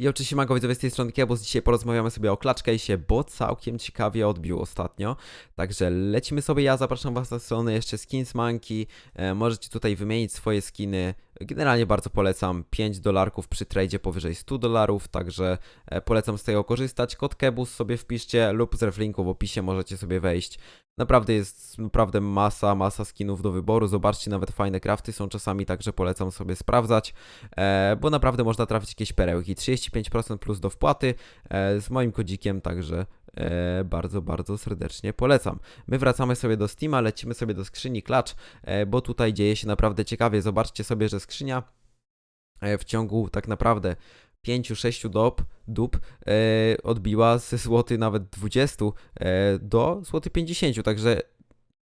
I oczywiście mango widzowie z tej strony Kiebus. Dzisiaj porozmawiamy sobie o Clutch Case'ie, bo całkiem ciekawie odbił ostatnio. Także lecimy sobie, ja zapraszam was na stronę jeszcze Skins Monkey. E, możecie tutaj wymienić swoje skiny. Generalnie bardzo polecam 5 dolarków przy tradzie powyżej 100 dolarów, także e, polecam z tego korzystać. Kod Kebus sobie wpiszcie lub z reflinku w opisie możecie sobie wejść. Naprawdę jest naprawdę masa, masa skinów do wyboru. Zobaczcie, nawet fajne crafty są czasami, także polecam sobie sprawdzać, e, bo naprawdę można trafić jakieś perełki. 35% plus do wpłaty e, z moim kodzikiem, także e, bardzo, bardzo serdecznie polecam. My wracamy sobie do Steama, lecimy sobie do skrzyni Clutch, e, bo tutaj dzieje się naprawdę ciekawie. Zobaczcie sobie, że skrzynia e, w ciągu tak naprawdę 5-6 dob, dób odbiła ze złoty nawet 20 e, do złoty 50, także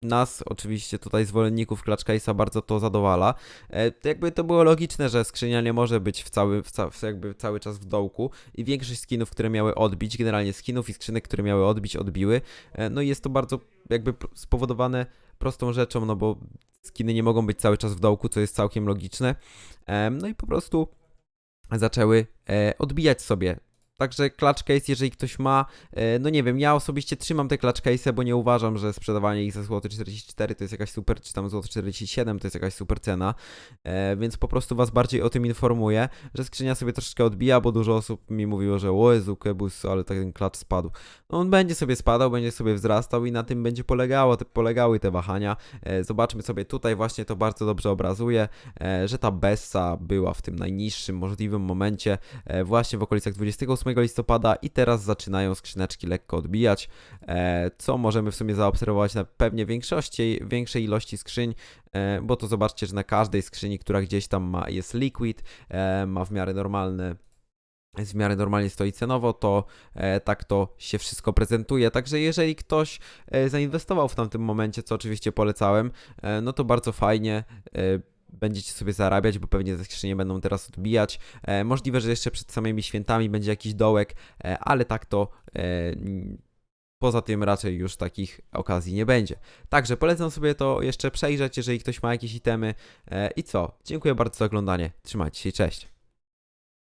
nas, oczywiście tutaj zwolenników Clutch Case'a bardzo to zadowala. E, jakby to było logiczne, że skrzynia nie może być w cały, w ca, jakby cały czas w dołku i większość skinów, które miały odbić, generalnie skinów i skrzynek, które miały odbić, odbiły. E, no i jest to bardzo jakby spowodowane prostą rzeczą, no bo skiny nie mogą być cały czas w dołku, co jest całkiem logiczne. Em, no i po prostu zaczęły e, odbijać sobie. Także clutch case, jeżeli ktoś ma, e, no nie wiem, ja osobiście trzymam te clutch case, bo nie uważam, że sprzedawanie ich za złoty 44 to jest jakaś super, czy tam złoty 47 to jest jakaś super cena, e, więc po prostu was bardziej o tym informuję, że skrzynia sobie troszeczkę odbija, bo dużo osób mi mówiło, że o Jezu, Kebus, ale tak ten clutch spadł. No on będzie sobie spadał, będzie sobie wzrastał i na tym będzie polegało, te, polegały te wahania. E, zobaczmy sobie tutaj właśnie to bardzo dobrze obrazuje, że ta Bessa była w tym najniższym możliwym momencie, właśnie w okolicach 28 listopada i teraz zaczynają skrzyneczki lekko odbijać, e, co możemy w sumie zaobserwować na pewnie większości, większej ilości skrzyń, e, bo to zobaczcie, że na każdej skrzyni, która gdzieś tam ma, jest liquid, e, ma w miarę normalne jest w miarę normalnie stoi cenowo, to e, tak to się wszystko prezentuje. Także jeżeli ktoś e, zainwestował w tamtym momencie, co oczywiście polecałem, e, no to bardzo fajnie. E, będziecie sobie zarabiać, bo pewnie te skrzynie będą teraz odbijać. E, możliwe, że jeszcze przed samymi świętami będzie jakiś dołek, e, ale tak to e, poza tym raczej już takich okazji nie będzie. Także polecam sobie to jeszcze przejrzeć, jeżeli ktoś ma jakieś itemy. E, I co? Dziękuję bardzo za oglądanie. Trzymajcie się, cześć.